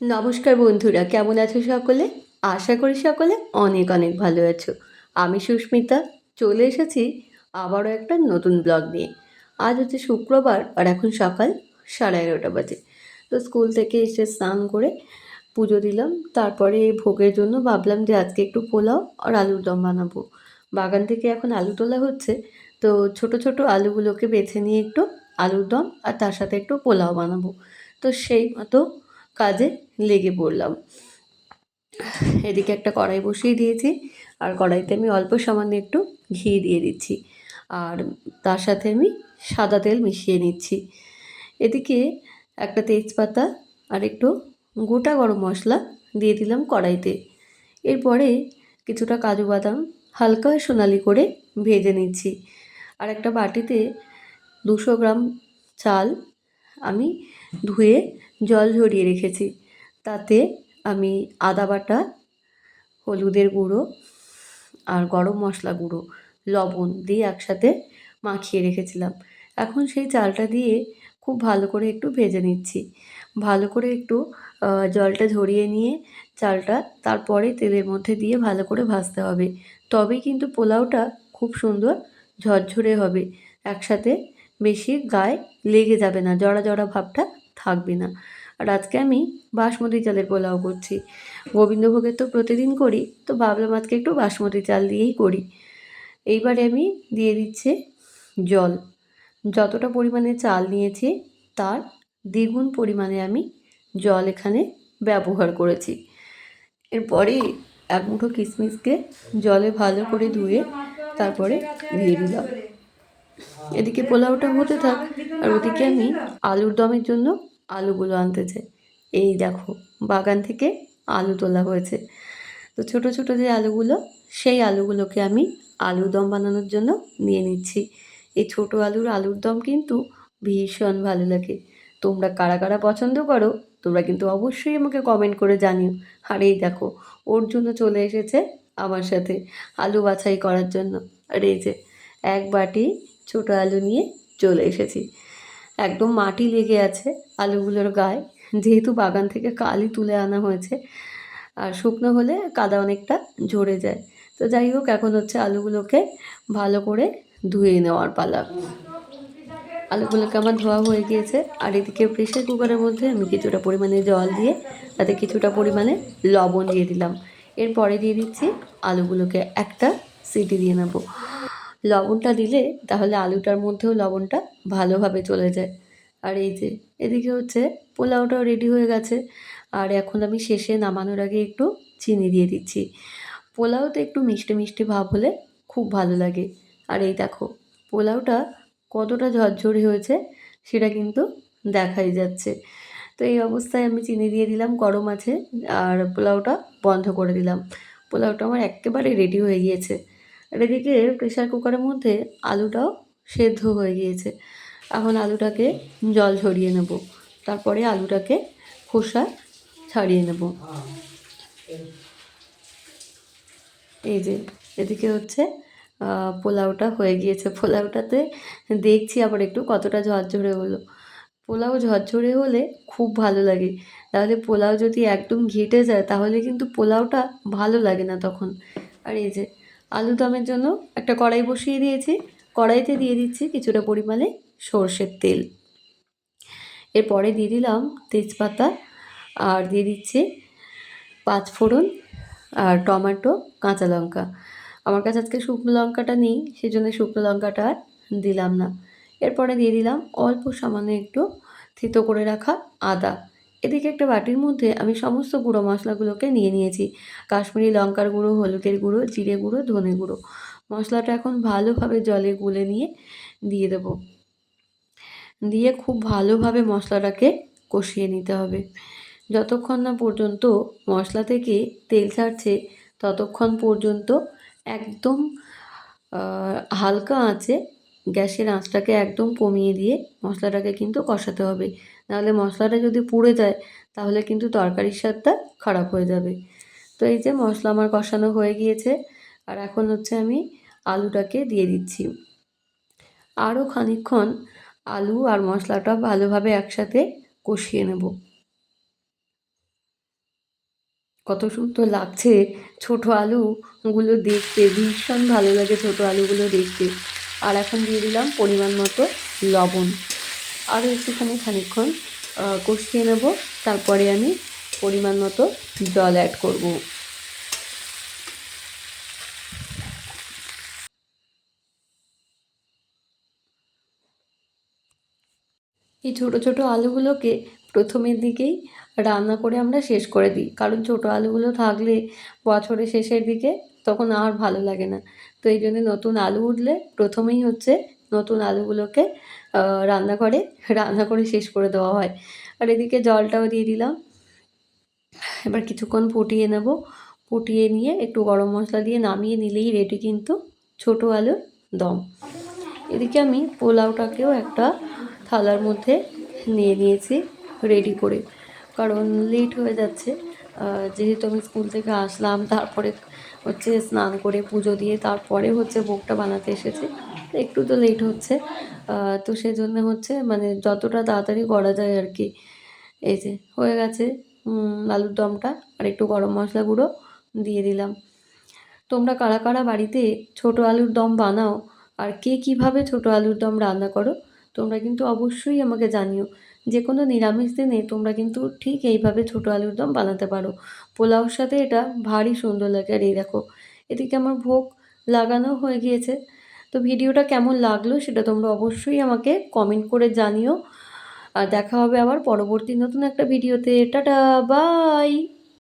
নমস্কার বন্ধুরা, কেমন আছো সকলে? আশা করি সকলে অনেক অনেক ভালো আছো। আমি সুস্মিতা, চলে এসেছি আবারও একটা নতুন ব্লগ নিয়ে। আজ হচ্ছে শুক্রবার আর এখন সকাল সাড়ে এগারোটা বাজে। তো স্কুল থেকে এসে স্নান করে পুজো দিলাম, তারপরে ভোগের জন্য ভাবলাম যে আজকে একটু পোলাও আর আলুর দম বানাবো। বাগান থেকে এখন আলু তোলা হচ্ছে, তো ছোট ছোট আলুগুলোকে বেছে নিয়ে একটু আলুর দম আর তার সাথে একটু পোলাও বানাবো। তো সেই মতো কাজে লেগে পড়লাম। এদিকে একটা কড়াই বসিয়ে দিয়েছি, আর কড়াইতে আমি অল্প সামান্য একটু ঘি দিয়ে দিচ্ছি, আর তার সাথে আমি সাদা তেল মিশিয়ে নিচ্ছি। এদিকে একটা তেজপাতা আর একটু গোটা গরম মশলা দিয়ে দিলাম কড়াইতে। এরপরে কিছুটা কাজু বাদাম হালকা সোনালি করে ভেজে নিচ্ছি, আর একটা বাটিতে দুশো গ্রাম চাল আমি ধুয়ে জল ঝরিয়ে রেখেছি। তাতে আমি আদা বাটা, হলুদের গুঁড়ো আর গরম মশলা গুঁড়ো, লবণ দিয়ে একসাথে মাখিয়ে রেখেছিলাম। এখন সেই চালটা দিয়ে খুব ভালো করে একটু ভেজে নিচ্ছি। ভালো করে একটু জলটা ঝরিয়ে নিয়ে চালটা তারপরে তেলের মধ্যে দিয়ে ভালো করে ভাজতে হবে। তবেই কিন্তু পোলাওটা খুব সুন্দর ঝরঝরে হবে। একসাথে বেশি গায়ে লেগে যাবে না, জড়া জড়া ভাবটা থাকবে না। আর আজকে আমি বাসমতি চালের পোলাও করছি। গোবিন্দভোগের তো প্রতিদিন করি, তো ভাবলাম আজকে একটু বাসমতি চাল দিয়েই করি। এইবারে আমি দিয়ে দিচ্ছি জল। যতটা পরিমাণে চাল নিয়েছি, তার দ্বিগুণ পরিমাণে আমি জল এখানে ব্যবহার করেছি। এরপরে এক মুঠো কিশমিশকে জলে ভালো করে ধুয়ে তারপরে দিয়ে দিলাম। এদিকে পোলাওটা হতে থাক, আর ওদিকে আমি আলুর দমের জন্য আলুগুলো আনতে চাই এই দেখো, বাগান থেকে আলু তোলা হয়েছে। তো ছোট ছোট যে আলুগুলো, সেই আলুগুলোকে আমি আলুর দম বানানোর জন্য নিয়ে নিচ্ছি। এই ছোট আলুর আলুর দম কিন্তু ভীষণ ভালো লাগে। তোমরা কারা কারা পছন্দ করো, তোমরা কিন্তু অবশ্যই আমাকে কমেন্ট করে জানিও। আর এই দেখো ওর জন্য চলে এসেছে আমার সাথে আলু বাছাই করার জন্য। আর এই যে, এক বাটি ছোটো আলু নিয়ে চলে এসেছি। একদম মাটি লেগে আছে আলুগুলোর গায়ে। যেহেতু বাগান থেকে কালই তুলে আনা হয়েছে, আর শুকনো হলে কাদা অনেকটা ঝরে যায়। তো যাই হোক, এখন হচ্ছে আলুগুলোকে ভালো করে ধুয়ে নেওয়ার পালা। আলুগুলোকে আমার ধোয়া হয়ে গিয়েছে, আর এদিকে প্রেশার কুকারের মধ্যে আমি কিছুটা পরিমাণে জল দিয়ে তাতে কিছুটা পরিমাণে লবণ দিয়ে দিলাম। এরপরে দিয়ে দিচ্ছি আলুগুলোকে একটা সিটি দিয়ে নেব। লবণটা দিলে তাহলে আলুটার মধ্যেও লবণটা ভালোভাবে চলে যায়। আর এই যে, এদিকে হচ্ছে পোলাওটাও রেডি হয়ে গেছে। আর এখন আমি শেষে নামানোর আগে একটু চিনি দিয়ে দিচ্ছি। পোলাওতে একটু মিষ্টি মিষ্টি ভাব হলে খুব ভালো লাগে। আর এই দেখো, পোলাওটা কতটা ঝরঝরে হয়েছে সেটা কিন্তু দেখাই যাচ্ছে। তো এই অবস্থায় আমি চিনি দিয়ে দিলাম গরম আছে, আর পোলাওটা বন্ধ করে দিলাম। পোলাওটা আমার একেবারে রেডি হয়ে গিয়েছে। আর এদিকে প্রেশার কুকারের মধ্যে আলুটাও সেদ্ধ হয়ে গিয়েছে। এখন আলুটাকে জল ঝরিয়ে নেব। তারপরে আলুটাকে খোসা ছাড়িয়ে নেব। এই যে, এদিকে হচ্ছে পোলাওটা হয়ে গিয়েছে। পোলাওটাতে দেখছি আবার একটু কতটা ঝরঝরে হলো। পোলাও ঝরঝরে হলে খুব ভালো লাগে। তাহলে পোলাও যদি একদম ঘেটে যায়, তাহলে কিন্তু পোলাওটা ভালো লাগে না তখন। আর এই যে আলু দমের জন্য একটা কড়াই বসিয়ে দিয়েছি। কড়াইতে দিয়ে দিচ্ছি কিছুটা পরিমাণে সর্ষের তেল। এরপরে দিয়ে দিলাম তেজপাতা আর দিয়ে দিচ্ছি পাঁচ ফোড়ন আর টমেটো, কাঁচা লঙ্কা। আমার কাছে আজকে শুকনো লঙ্কাটা নেই, সেজন্য শুকনো লঙ্কাটা আর দিলাম না। এরপরে দিয়ে দিলাম অল্প সামান্য একটু থিতো করে রাখা আদা। এদিকে একটা বাটির মধ্যে আমি সমস্ত গুঁড়ো মশলাগুলোকে নিয়ে নিয়েছি। কাশ্মীরি লঙ্কার গুঁড়ো, হলুদের গুঁড়ো, জিরে গুঁড়ো, ধনে গুঁড়ো। মশলাটা এখন ভালোভাবে জলে গুলে নিয়ে দিয়ে দেব। দিয়ে খুব ভালোভাবে মশলাটাকে কষিয়ে নিতে হবে। যতক্ষণ না পর্যন্ত মশলা থেকে তেল ছাড়ছে, ততক্ষণ পর্যন্ত একদম হালকা আঁচে গ্যাসের আঁচটাকে একদম কমিয়ে দিয়ে মশলাটাকে কিন্তু কষাতে হবে। নাহলে মশলাটা যদি পুড়ে যায়, তাহলে কিন্তু তরকারির স্বাদটা খারাপ হয়ে যাবে। তো এই যে মশলা আমার কষানো হয়ে গিয়েছে, আর এখন হচ্ছে আমি আলুটাকে দিয়ে দিচ্ছি। আরও খানিকক্ষণ আলু আর মশলাটা ভালোভাবে একসাথে কষিয়ে নেব। কত সুন্দর লাগছে ছোট আলুগুলো দেখতে, ভীষণ ভালো লাগে ছোট আলুগুলো দেখতে। আর এখন দিয়ে দিলাম পরিমাণ মতো লবণ। আরও একটুখানি খানিকক্ষণ আহ, কষিয়ে নেব। তারপরে আমি পরিমাণ মতো জল অ্যাড করব। এই ছোটো ছোটো আলুগুলোকে প্রথমের দিকেই রান্না করে আমরা শেষ করে দিই। কারণ ছোটো আলুগুলো থাকলে বছরের শেষের দিকে তখন আর ভালো লাগে না। তো এই জন্য নতুন আলু উঠলে প্রথমেই হচ্ছে নতুন আলুগুলোকে আহ, রান্না করে শেষ করে দেওয়া হয়। আর এদিকে জলটাও দিয়ে দিলাম। এবার কিছুক্ষণ ফুটিয়ে নেব। ফুটিয়ে নিয়ে একটু গরম মশলা দিয়ে নামিয়ে নিলেই রেডি কিন্তু ছোটো আলুর দম। এদিকে আমি পোলাওটাকেও একটা থালার মধ্যে নিয়ে নিয়েছি রেডি করে। কারণ লেট হয়ে যাচ্ছে। যেহেতু আমি স্কুল থেকে আসলাম তারপরে হচ্ছে স্নান করে পুজো দিয়ে তারপরে হচ্ছে ভোগটা বানাতে এসেছি। একটু তো লেট হচ্ছে। তো সেজন্য হচ্ছে মানে যতটা তাড়াতাড়ি করা যায় আর কি। এই যে, হয়ে গেছে আলুর দমটা আর একটু গরম মশলা গুঁড়ো দিয়ে দিলাম। তোমরা কারা কারা বাড়িতে ছোট আলুর দম বানাও আর কে কীভাবে ছোট আলুর দম রান্না করো, তোমরা কিন্তু অবশ্যই আমাকে জানিও। যে কোনো নিরামিষ দিনে তোমরা কিন্তু ঠিক এইভাবে ছোট আলুর দম বানাতে পারো। পোলাওর সাথে এটা ভারী সুন্দর লাগে আর এই দেখো, এদিকে আমার ভোগ লাগানো হয়ে গিয়েছে। তো ভিডিওটা কেমন লাগল সেটা তোমরা অবশ্যই আমাকে কমেন্ট করে জানিও। আর দেখা হবে আবার পরবর্তী নতুন একটা ভিডিওতে। Tata bye